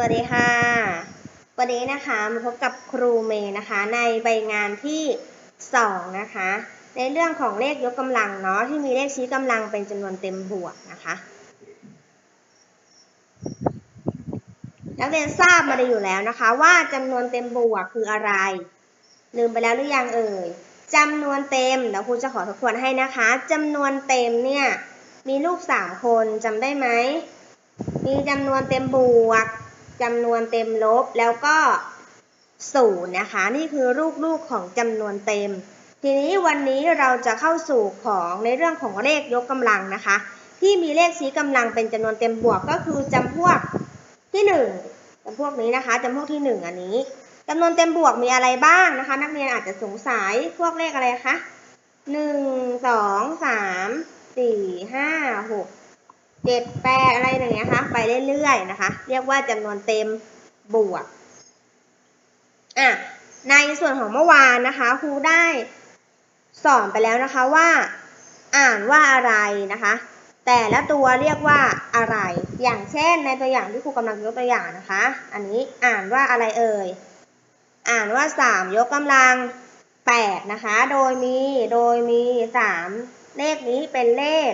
วัสดีค่ะ วันนี้นะคะมาพบกับครูเมย์นะคะ ในใบงานที่ 2 นะคะ ในเรื่องของเลขยกกำลังเนาะที่มีเลขชี้กำลังเป็นจำนวนเต็มบวกนะคะนักเรียนทราบมาไดีอยู่แล้วนะคะ ว่าจำนวนเต็มบวกคืออะไร ลืมไปแล้วหรือยังเอ่ยจำนวนเต็มเดี๋ยวครูจะขอทบทวนให้นะคะจำนวนเต็มเนี่ยมีลูก 3 คนจำได้ไหมมีจำนวนเต็มบวก จำนวนเต็มลบแล้วก็ศูนย์นะคะ นี่คือลูกๆของจำนวนเต็ม ทีนี้วันนี้เราจะเข้าสู่ของในเรื่องของเลขยกกำลังนะคะ ที่มีเลขชี้กำลังเป็นจำนวนเต็มบวกก็คือจำพวกที่หนึ่งจำพวกนี้นะคะจำพวกที่หนึ่งอันนี้จำนวนเต็มบวกมีอะไรบ้างนะคะ นักเรียนอาจจะสงสัยพวกเลขอะไรคะหนึ่งสองสามสี่ห้าหก เจ็ดแปดอะไรอย่างเงี้ยคะไปเรื่อยๆนะคะ เรียกว่าจำนวนเต็มบวกอะในส่วนของเมื่อวานนะคะครูได้สอนไปแล้วนะคะว่า อ่านว่าอะไรนะคะ แต่ละตัวเรียกว่าอะไร อย่างเช่นในตัวอย่างที่ครูกำลังยกตัวอย่างนะคะ อันนี้อ่านว่าอะไรเอ่ยอ่านว่า 3 ยกกำลัง8นะคะ โดยมี โดยมี 3 เลขนี้เป็นเลข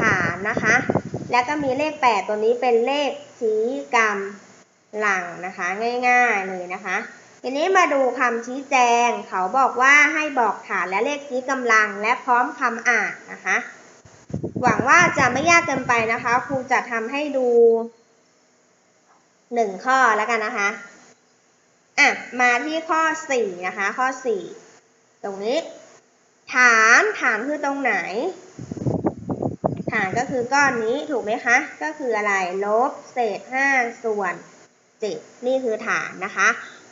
ฐานนะคะ แล้วก็มีเลข 8 ตัวนี้เป็นเลขชี้กำลังนะคะ ง่ายๆเลยนะคะ ทีนี้มาดูคำชี้แจง เขาบอกว่าให้บอกฐานและเลขชี้กำลังและพร้อมคำอ่านนะคะ หวังว่าจะไม่ยากเกินไปนะคะ ครูจะทำให้ดูหนึ่งข้อแล้วกันนะคะ อะ มาที่ข้อ4นะคะ ข้อ4ตรงนี้ ฐาน ฐานคือตรงไหน ฐานก็คือก้อนนี้ถูกไหมคะ ก็คืออะไร ลบเศษ 5 ส่วน 7 นี่คือฐานนะคะ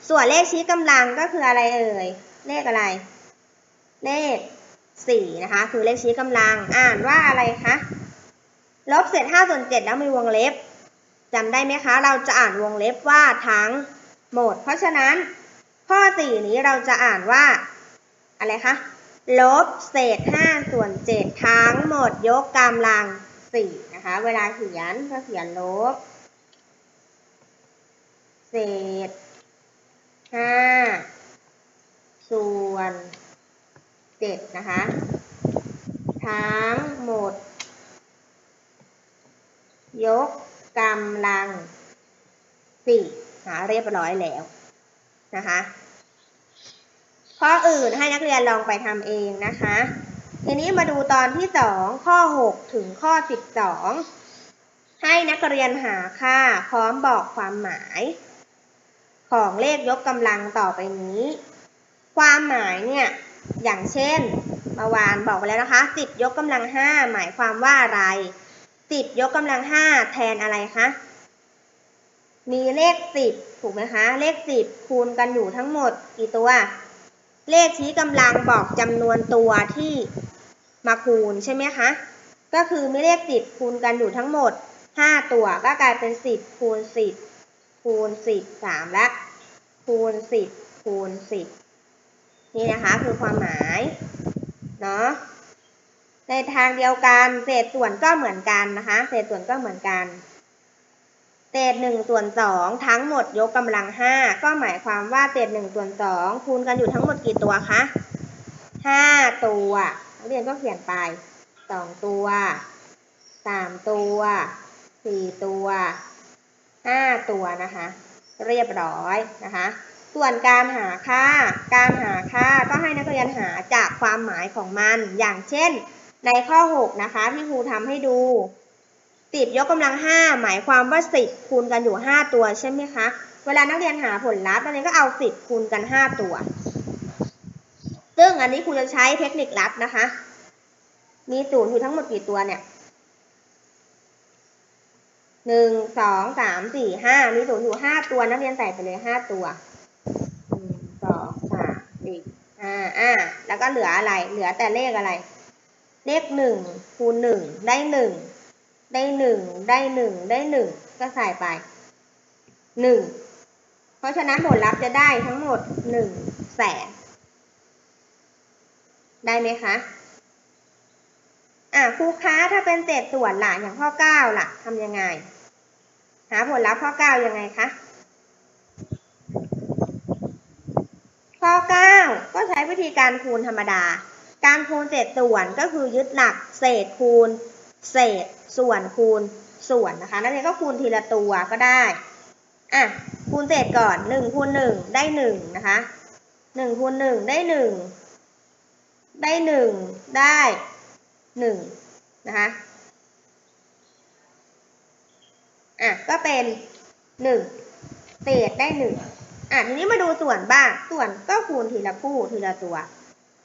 ส่วนเลขชี้กำลังก็คืออะไรเอ่ย เลขอะไร เลข 4 นะคะ คือเลขชี้กำลัง อ่านว่าอะไรคะ ลบเศษ 5 ส่วน 7 แล้วมีวงเล็บจำได้ไหมคะ เราจะอ่านวงเล็บว่าทั้งหมด เพราะฉะนั้นข้อ 4 นี้เราจะอ่านว่าอะไรคะ ลบเศษ 5 ส่วน 7 ทั้งหมดยกกำลัง 4 นะคะ เวลาเขียนก็เขียนลบ เศษ 5 ส่วน 7 นะคะ ทั้งหมด ยกกำลัง 4 หาเรียบร้อยแล้วนะคะ ข้ออื่นให้นักเรียนลองไปทำเองนะคะ ทีนี้มาดูตอนที่ 2 ข้อ 6 ถึงข้อ 12 ให้นักเรียนหาค่าพร้อมบอกความหมาย ของเลขยกกำลังต่อไปนี้ ความหมายเนี่ย อย่างเช่นเมื่อวานบอกไปแล้วนะคะ 10 ยกกำลัง 5 หมายความว่าอะไร 10 ยกกำลัง 5 แทนอะไรคะมีเลข 10 ถูกไหมคะ เลข 10 คูณกันอยู่ทั้งหมดกี่ตัว เลขชี้กำลังบอกจำนวนตัวที่มาคูณใช่ไหมคะ ก็คือมีเลข10คูณกันอยู่ทั้งหมด5ตัวก็กลายเป็น10คูณ10คูณ10 3และคูณ10คูณ10นี่นะคะคือความหมายเนาะในทางเดียวกันเศษส่วนก็เหมือนกันนะคะ เศษส่วนก็เหมือนกัน เศษหนึ่งส่วนสองทั้งหมดยกกำลังห้าก็หมายความว่าเศษหนึ่งส่วนสองคูณกันอยู่ทั้งหมดกี่ตัวคะห้าตัวนักเรียนก็เขียนไปสองตัวสามตัวสี่ตัวห้าตัวนะคะ เรียบร้อยนะคะ ส่วนการหาค่า การหาค่าก็ให้นักเรียนหาจากความหมายของมัน อย่างเช่น ในข้อ 6 นะคะที่ครูทำให้ดู สิบยกกำลัง5หมายความว่า10คูณกันอยู่5ตัวใช่ไหมคะ เวลานักเรียนหาผลลัพธ์นักเรียนก็เอา10คูณกัน5ตัว ซึ่งอันนี้ครูจะใช้เทคนิคลัดนะคะ มีศูนย์อยู่ทั้งหมดกี่ตัวเนี่ยหนึ่งสองสามสี่ห้ามีศูนย์อยู่ห้าตัวนักเรียนใส่ไปเลยห้าตัวหนึ่งสองสามสี่ห้าอ่าแล้วก็เหลืออะไร เหลือแต่เลขอะไร เลขหนึ่งคูณหนึ่งได้หนึ่ง ได้หนึ่งได้หนึ่งได้หนึ่งก็ใส่ไปหนึ่งเพราะฉะนั้นผลลัพธ์จะได้ทั้งหมดหนึ่งแสนได้ไหมคะอะครูคะถ้าเป็นเศษส่วนล่ะอย่างข้อเก้าล่ะทำยังไง หาผลลัพธ์ข้อเก้ายังไงคะข้อ9ก็ใช้วิธีการคูณธรรมดา การคูณเศษส่วนก็คือยึดหลักเศษคูณ เศษส่วนคูณส่วนนะคะ นักเรียนก็คูณทีละตัวก็ได้ อะ คูณเศษก่อน1คูณ1ได้1นะคะ1คูณ1ได้ 1 ได้ 1 ได้1นะคะ อะ ก็เป็น 1 เศษได้ 1 อะ ทีนี้มาดูส่วนบ้าง ส่วนก็คูณทีละคู่ทีละตัว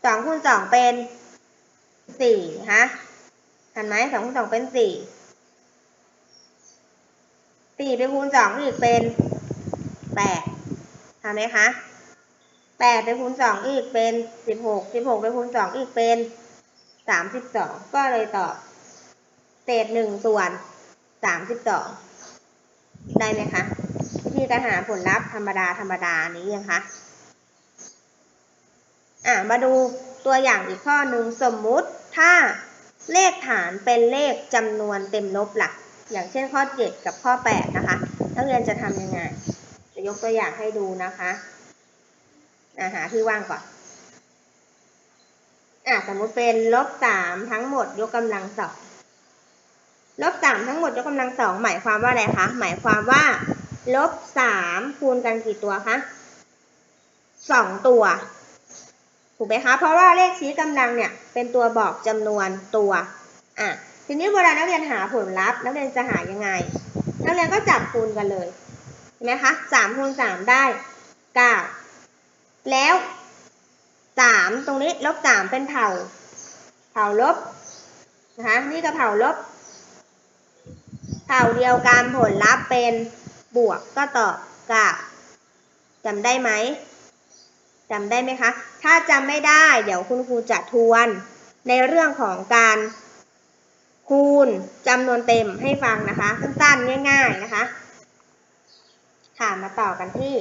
สองคูณสองเป็นสี่ฮะ ทันไหมสองคูณสองเป็นสี่สี่ไปคูณสองอีกเป็นแปดทันไหมคะแปดไปคูณสองอีกเป็นสิบหกสิบหกไปคูณสองอีกเป็นสามสิบสองก็เลยตอบเศษหนึ่งส่วนสามสิบสองได้ไหมคะวิธีการหาผลลัพธ์ธรรมดาธรรมดานี้ยังคะอะมาดูตัวอย่างอีกข้อหนึ่งสมมุติถ้า เลขฐานเป็นเลขจำนวนเต็มลบหลัก อย่างเช่นข้อ 7 กับข้อ 8 นะคะ นักเรียนจะทำยังไง จะยกตัวอย่างให้ดูนะคะอะหาที่ว่างก่อนอะสมมติเป็นลบสามทั้งหมดยกกำลังสองลบสามทั้งหมดยกกำลังสองหมายความว่าอะไรคะ หมายความว่าลบสามคูณกันกี่ตัวคะสองตัว ถูกไหมคะ เพราะว่าเลขชี้กำลังเนี่ยเป็นตัวบอกจำนวนตัว อะ ทีนี้เวลานักเรียนหาผลลัพธ์ นักเรียนจะหายังไง นักเรียนก็จับคูณกันเลย เห็นไหมคะสามคูณสามได้เก้าแล้วสามตรงนี้ลบสามเป็นเผ่าเผ่าลบ นะคะ นี่ก็เผ่าลบ เผ่าเดียวกันผลลัพธ์เป็นบวกก็ตอบกับจำได้ไหม จำได้ไหมคะ ถ้าจำไม่ได้เดี๋ยวคุณครูจะทวน ในเรื่องของการคูณจำนวนเต็มให้ฟังนะคะ สั้นๆง่าย ๆนะคะ ค่ะมาต่อกันที่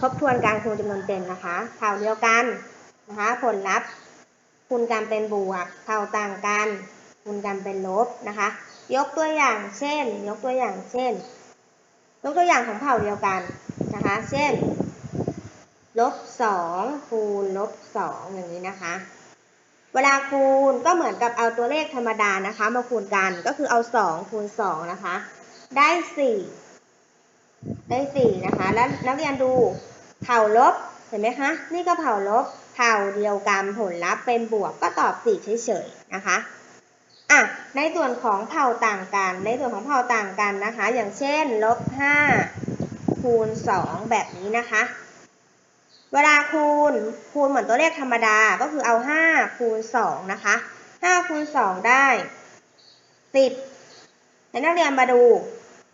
ทบทวนการคูณจำนวนเต็มนะคะเผ่าเดียวกันนะคะ ผลลัพธ์คูณกันเป็นบวกเผ่าต่างกันคูณกันเป็นลบนะคะ ยกตัวอย่างเช่น ยกตัวอย่างเช่น ยกตัวอย่างของเผ่าเดียวกันนะคะ เช่น ลบสองคูณลบสองอย่างนี้นะคะ เวลาคูณก็เหมือนกับเอาตัวเลขธรรมดานะคะ มาคูณกันก็คือเอาสองคูณสองนะคะ ได้สี่ได้สี่นะคะ แล้วนักเรียนดูเผ่าลบเห็นไหมคะ นี่ก็เผ่าลบเผ่าเดียวกันผลลัพธ์เป็นบวกก็ตอบสี่เฉยๆนะคะอะในส่วนของเผ่าต่างกัน ในส่วนของเผ่าต่างกันนะคะ อย่างเช่นลบห้าคูณสองแบบนี้นะคะ เวลาคูณคูณเหมือนตัวเลขธรรมดาก็คือเอาห้าคูณสองนะคะห้าคูณสองได้สิบแล้นักเรียนมาดู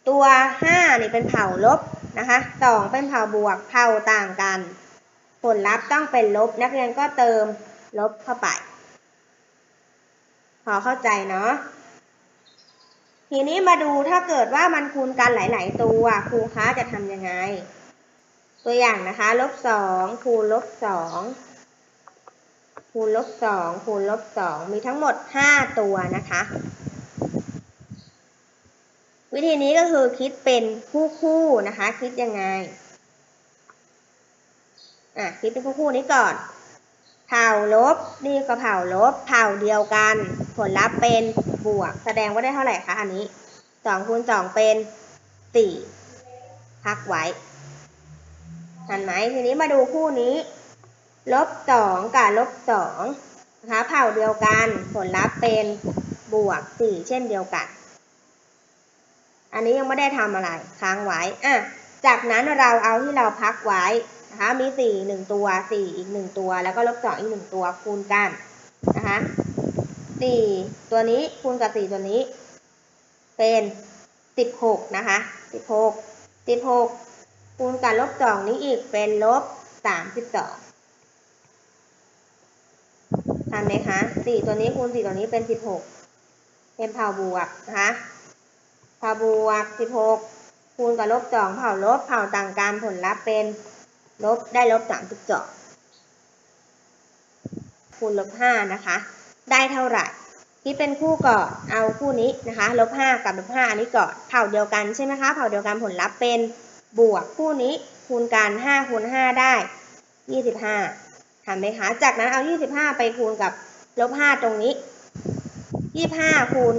ตัวห้านี่เป็นเผ่าลบนะคะสองเป็นเผ่าบวกเผ่าต่างกัน ผลลัพธ์ต้องเป็นลบ นักเรียนก็เติมลบเข้าไป พอเข้าใจเนาะทีนี้มาดูถ้าเกิดว่ามันคูณกันหลาย ๆ ตัวครูคะจะทำยังไง ตัวอย่างนะคะลบสองคูณลบสองคูณลบสองคูณลบสองมีทั้งหมดห้าตัวนะคะ วิธีนี้ก็คือคิดเป็นคู่คู่นะคะ คิดยังไงอะคิดเป็นคู่คู่นี้ก่อน เผ่าลบนี่ก็เผ่าลบเผ่าเดียวกัน ผลลัพธ์เป็นบวก แสดงว่าได้เท่าไหร่คะอันนี้สองคูณสองเป็นสี่พักไว้ ทันไหมทีนี้มาดูคู่นี้ลบสองกับลบสองนะคะเผ่าเดียวกันผลลัพธ์เป็นบวกสี่เช่นเดียวกัน อันนี้ยังไม่ได้ทำอะไรค้างไว้อะจากนั้นเราเอาที่เราพักไว้นะคะมีสี่หนึ่งตัวสี่อีกหนึ่งตัว แล้วก็ลบสองอีกหนึ่งตัวคูณกันนะคะสี่ตัวนี้คูณกับสี่ตัวนี้ เป็นสิบหกนะคะสิบหกสิบหก คูณกับลบสองนี้อีกเป็นลบสามสิบสองทันไหมคะสี่ตัวนี้คูณสี่ตัวนี้เป็นสิบหกเป็นเผ่าบวกนะคะเผ่าบวกสิบหกคูณกับลบสองเผ่าลบเผ่าต่างกันผลลัพธ์เป็นลบได้ลบสามสิบสองคูณลบห้านะคะ ได้เท่าไหร่คิดเป็นคู่ก่อนเอาคู่นี้นะคะลบห้ากับลบห้าอันนี้ก่อนเผ่าเดียวกันใช่ไหมคะเผ่าเดียวกันผลลัพธ์เป็น บวกคู่นี้คูณกันห้าคูณห้าได้ยี่สิบห้าทำไหมคะ จากนั้นเอายี่สิบห้าไปคูณกับลบห้าตรงนี้ยี่ห้าคูณ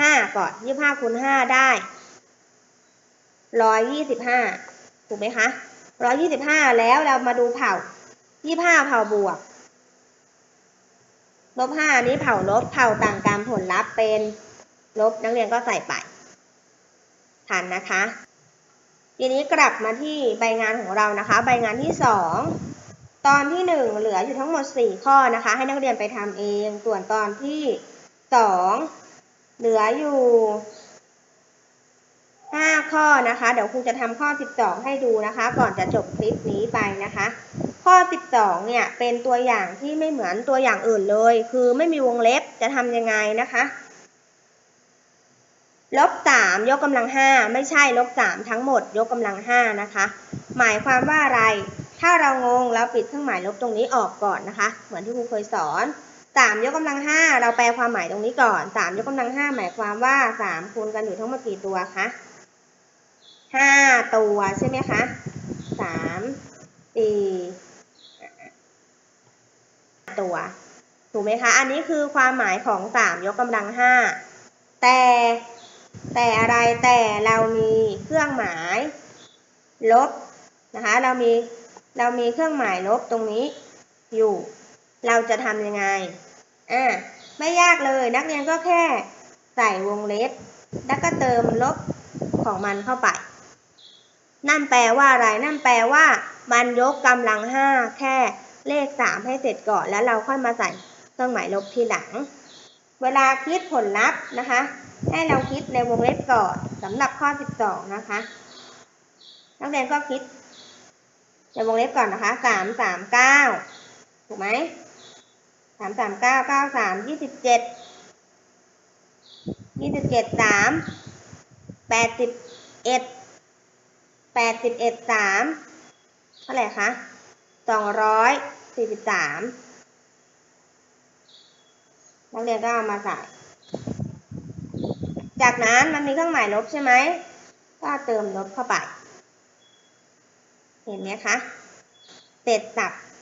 ห้าก่อนยี่ห้าคูณห้าได้ร้อยยี่สิบห้าถูกไหมคะร้อยยี่สิบห้าแล้วเรามาดูเผ่ายี่ห้าเผ่าบวกลบห้านี้เผ่าลบเผ่าต่างกันผลลัพธ์เป็น ลบนักเรียนก็ใส่ไปทันนะคะ ทีนี้กลับมาที่ใบงานของเรานะคะ ใบงานที่สองตอนที่หนึ่งเหลืออยู่ทั้งหมดสี่ข้อนะคะ ให้นักเรียนไปทำเองส่วนตอนที่สองเหลืออยู่ห้าข้อนะคะ เดี๋ยวครูจะทำข้อสิบสองให้ดูนะคะ ก่อนจะจบคลิปนี้ไปนะคะ ข้อ 12 เนี่ยเป็นตัวอย่างที่ไม่เหมือนตัวอย่างอื่นเลย คือไม่มีวงเล็บจะทำยังไงนะคะ ลบ3ยกกำลัง5ไม่ใช่ลบ3ทั้งหมด ยกกำลัง5นะคะ หมายความว่าอะไร ถ้าเรางงเราปิดเครื่องหมายลบตรงนี้ออกก่อนนะคะ เหมือนที่ครูเคยสอน3ยกกำลัง5เราแปลความหมายตรงนี้ก่อน3ยกกำลัง5หมายความว่า3คูณกันอยู่ทั้งหมดกี่ตัวคะ5ตัวใช่ไหมคะ3 4ตัวถูกไหมคะ อันนี้คือความหมายของสามยกกำลังห้าแต่ แต่อะไรแต่เรามีเครื่องหมายลบนะคะเรามีเรามีเครื่องหมายลบตรงนี้อยู่ เราจะทำยังไงอ่าไม่ยากเลยนักเรียนก็แค่ใส่วงเล็บ แล้วก็เติมลบของมันเข้าไป นั่นแปลว่าอะไร นั่นแปลว่า มันยกกำลังห้าแค่เลขสามให้เสร็จก่อนแล้วเราค่อยมาใส่เครื่องหมายลบทีหลัง เวลาคิดผลลัพธ์นะคะ ให้เราคิดในวงเล็บก่อนสำหรับข้อ 12 นะคะ นักเรียนก็คิดในวงเล็บก่อนนะคะ 3 3 9 ถูกไหม3 3 9 9 3 27 27 3 81 81 3เท่าไหร่คะสองร้อยสี่สิบสาม นักเรียนก็เอามาใส่ จากนั้นมันมีเครื่องหมายลบใช่ไหม ก็เติมลบเข้าไป เห็นไหมคะ เสร็จสับ